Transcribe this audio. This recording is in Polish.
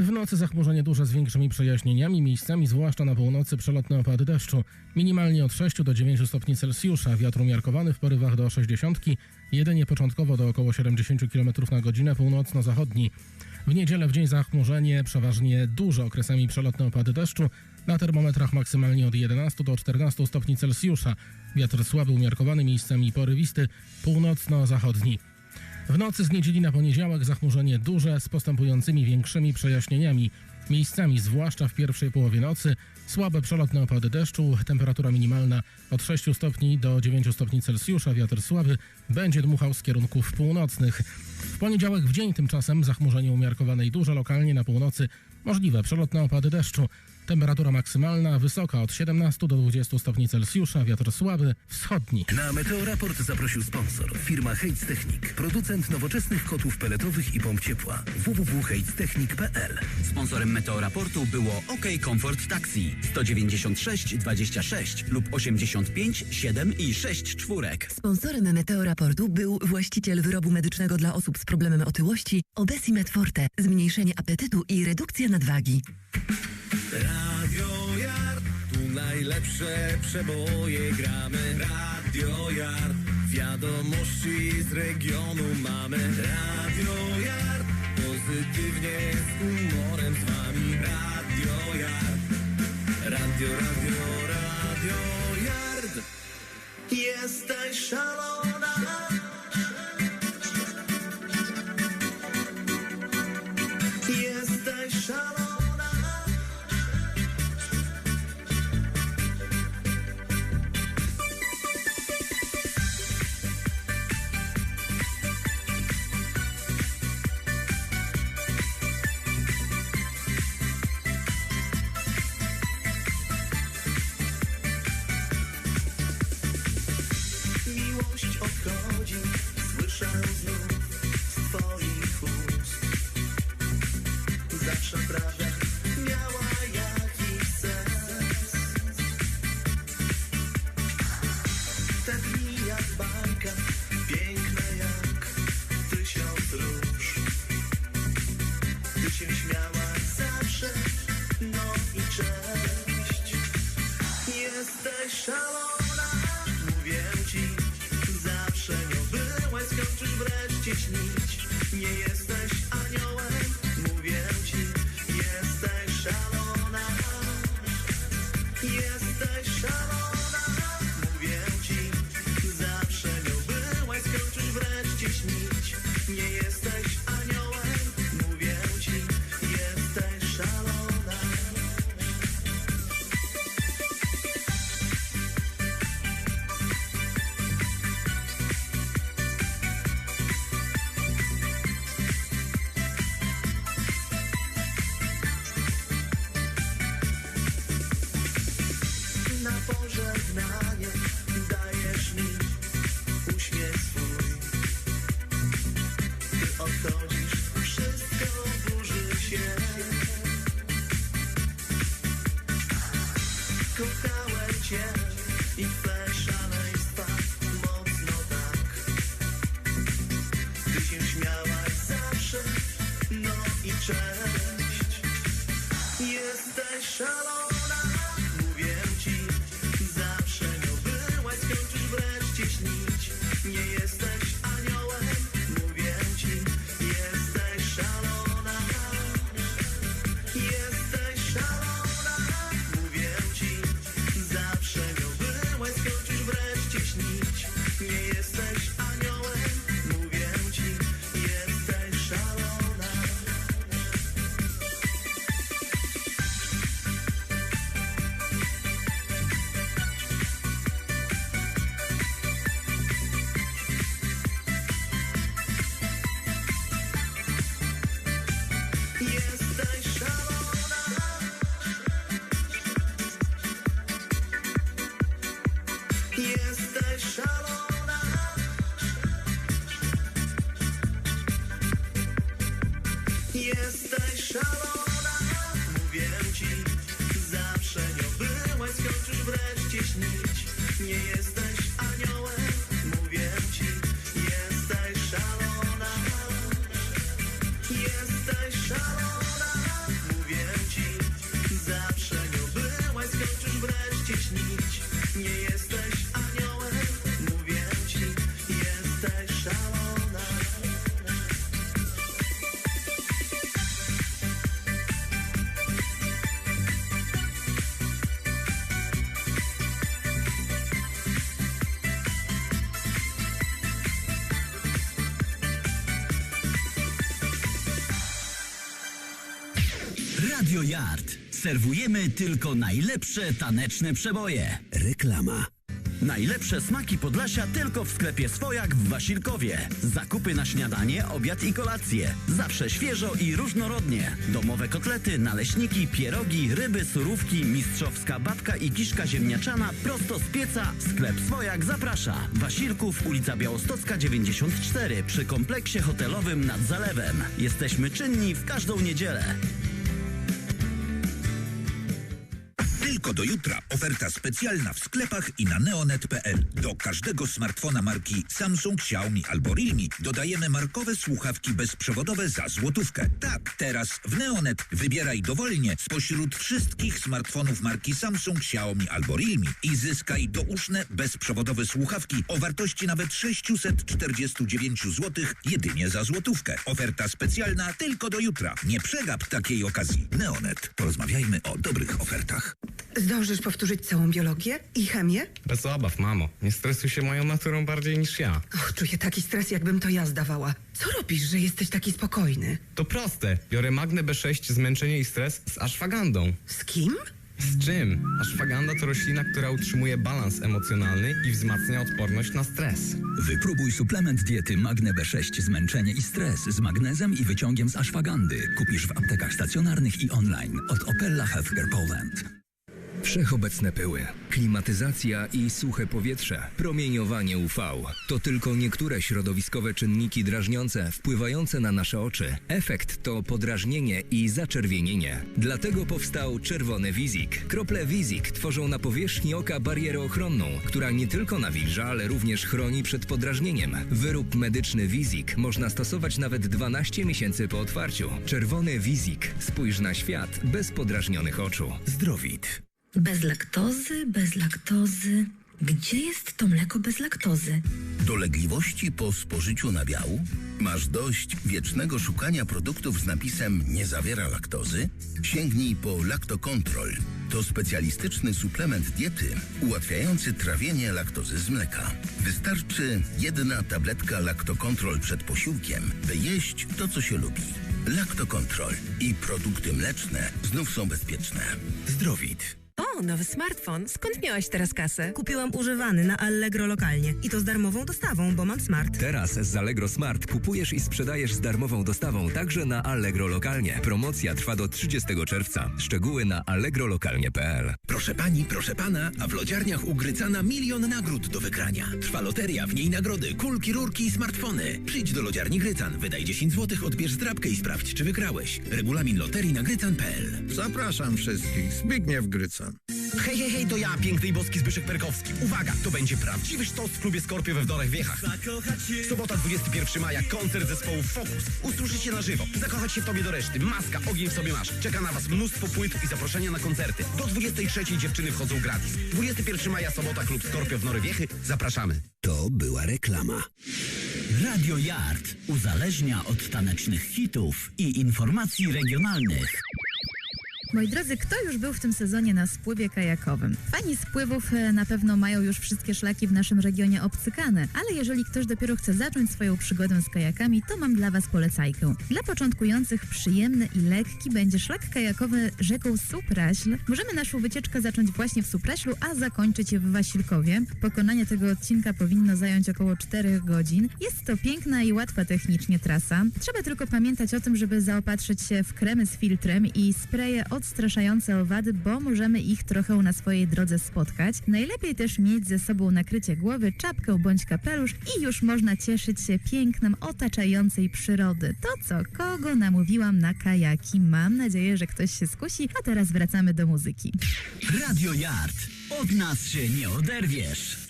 W nocy zachmurzenie duże z większymi przejaśnieniami, miejscami zwłaszcza na północy przelotne opady deszczu. Minimalnie od 6 do 9 stopni Celsjusza, wiatr umiarkowany w porywach do 60, jedynie początkowo do około 70 km na godzinę północno-zachodni. W niedzielę w dzień zachmurzenie, przeważnie duże okresami przelotne opady deszczu, na termometrach maksymalnie od 11 do 14 stopni Celsjusza. Wiatr słaby umiarkowany, miejscami porywisty, północno-zachodni. W nocy z niedzieli na poniedziałek zachmurzenie duże z postępującymi większymi przejaśnieniami. Miejscami, zwłaszcza w pierwszej połowie nocy, słabe przelotne opady deszczu, temperatura minimalna od 6 stopni do 9 stopni Celsjusza, wiatr słaby będzie dmuchał z kierunków północnych. W poniedziałek w dzień tymczasem zachmurzenie umiarkowane i duże lokalnie na północy, możliwe przelotne opady deszczu. Temperatura maksymalna wysoka od 17 do 20 stopni Celsjusza, wiatr słaby, wschodni. Na Meteoraport zaprosił sponsor. Firma Heiz Technik. Producent nowoczesnych kotłów peletowych i pomp ciepła. www.heiztechnik.pl Sponsorem Meteoraportu było OK Comfort Taxi 196 26 lub 85 7 i 6 czwórek. Sponsorem Meteoraportu był właściciel wyrobu medycznego dla osób z problemem otyłości Obesimet Forte, zmniejszenie apetytu i redukcja nadwagi. Radio Yard, tu najlepsze przeboje gramy. Radio Yard, wiadomości z regionu mamy. Radio Yard, pozytywnie z humorem z wami. Radio Yard, radio, radio, radio Yard. Jesteś szalona. Się śmiałaś zawsze, no i cześć. Jesteś szalona, mówię ci Zawsze nią byłeś, skończysz wreszcie śnić Nie jesteś aniołem, mówię ci Jesteś szalona Jesteś Radio Yard. Serwujemy tylko najlepsze taneczne przeboje. Reklama. Najlepsze smaki Podlasia tylko w sklepie Swojak w Wasilkowie. Zakupy na śniadanie, obiad i kolację. Zawsze świeżo i różnorodnie. Domowe kotlety, naleśniki, pierogi, ryby, surówki, mistrzowska babka i kiszka ziemniaczana prosto z pieca. Sklep Swojak zaprasza. Wasilków, ulica Białostocka 94 przy kompleksie hotelowym nad zalewem. Jesteśmy czynni w każdą niedzielę. Tylko do jutra oferta specjalna w sklepach i na neonet.pl. Do każdego smartfona marki Samsung, Xiaomi albo Realme dodajemy markowe słuchawki bezprzewodowe za złotówkę. Tak, teraz w Neonet wybieraj dowolnie spośród wszystkich smartfonów marki Samsung, Xiaomi albo Realme i zyskaj douszne bezprzewodowe słuchawki o wartości nawet 649 zł jedynie za złotówkę. Oferta specjalna tylko do jutra. Nie przegap takiej okazji. Neonet. Porozmawiajmy o dobrych ofertach. Zdążysz powtórzyć całą biologię i chemię? Bez obaw, mamo. Nie stresuj się moją naturą bardziej niż ja. Och, czuję taki stres, jakbym to ja zdawała. Co robisz, że jesteś taki spokojny? To proste. Biorę magnę B6, zmęczenie i stres z ashwagandą. Z kim? Z czym? Ashwaganda to roślina, która utrzymuje balans emocjonalny i wzmacnia odporność na stres. Wypróbuj suplement diety Magne B6 Zmęczenie i stres z magnezem i wyciągiem z ashwagandy. Kupisz w aptekach stacjonarnych i online od Opella Healthcare Poland. Wszechobecne pyły, klimatyzacja i suche powietrze, promieniowanie UV to tylko niektóre środowiskowe czynniki drażniące wpływające na nasze oczy. Efekt to podrażnienie i zaczerwienienie. Dlatego powstał czerwony wizik. Krople wizik tworzą na powierzchni oka barierę ochronną, która nie tylko nawilża, ale również chroni przed podrażnieniem. Wyrób medyczny wizik można stosować nawet 12 miesięcy po otwarciu. Czerwony wizik. Spójrz na świat bez podrażnionych oczu. Zdrowit. Bez laktozy, bez laktozy. Gdzie jest to mleko bez laktozy? Dolegliwości po spożyciu nabiału? Masz dość wiecznego szukania produktów z napisem nie zawiera laktozy? Sięgnij po Lactocontrol. To specjalistyczny suplement diety ułatwiający trawienie laktozy z mleka. Wystarczy jedna tabletka Lactocontrol przed posiłkiem, by jeść to, co się lubi. Lactocontrol i produkty mleczne znów są bezpieczne. Zdrowit. O, nowy smartfon. Skąd miałaś teraz kasę? Kupiłam używany na Allegro lokalnie. I to z darmową dostawą, bo mam smart. Teraz z Allegro Smart kupujesz i sprzedajesz z darmową dostawą także na Allegro lokalnie. Promocja trwa do 30 czerwca. Szczegóły na allegrolokalnie.pl. Proszę pani, proszę pana, a w lodziarniach u Grycana milion nagród do wygrania. Trwa loteria, w niej nagrody, kulki, rurki i smartfony. Przyjdź do lodziarni Grycan, wydaj 10 zł, odbierz zdrabkę i sprawdź, czy wygrałeś. Regulamin loterii na grycan.pl. Zapraszam wszystkich. Zbigniew Grycan. Hej, hej, hej, to ja, piękny i boski Zbyszek Perkowski. Uwaga, to będzie prawdziwy sztos w klubie Skorpio we Wdorach Wiechach. Sobota 21 maja, koncert zespołu Focus. Usłyszycie na żywo. Zakochać się w tobie do reszty. Maska, ogień w sobie masz. Czeka na was mnóstwo płyt i zaproszenia na koncerty. Do 23 dziewczyny wchodzą gratis. 21 maja, sobota, klub Skorpio w Nory Wiechy. Zapraszamy. To była reklama. Radio Yard uzależnia od tanecznych hitów i informacji regionalnych. Moi drodzy, kto już był w tym sezonie na spływie kajakowym? Fani spływów e, na pewno mają już wszystkie szlaki w naszym regionie obcykane, ale jeżeli ktoś dopiero chce zacząć swoją przygodę z kajakami, to mam dla Was polecajkę. Dla początkujących przyjemny i lekki będzie szlak kajakowy rzeką Supraśl. Możemy naszą wycieczkę zacząć właśnie w Supraślu, a zakończyć je w Wasilkowie. Pokonanie tego odcinka powinno zająć około 4 godzin. Jest to piękna i łatwa technicznie trasa. Trzeba tylko pamiętać o tym, żeby zaopatrzyć się w kremy z filtrem i spreje odstraszające owady, bo możemy ich trochę na swojej drodze spotkać. Najlepiej też mieć ze sobą nakrycie głowy, czapkę bądź kapelusz i już można cieszyć się pięknem otaczającej przyrody. To co, kogo namówiłam na kajaki? Mam nadzieję, że ktoś się skusi, a teraz wracamy do muzyki. Radio Yard. Od nas się nie oderwiesz.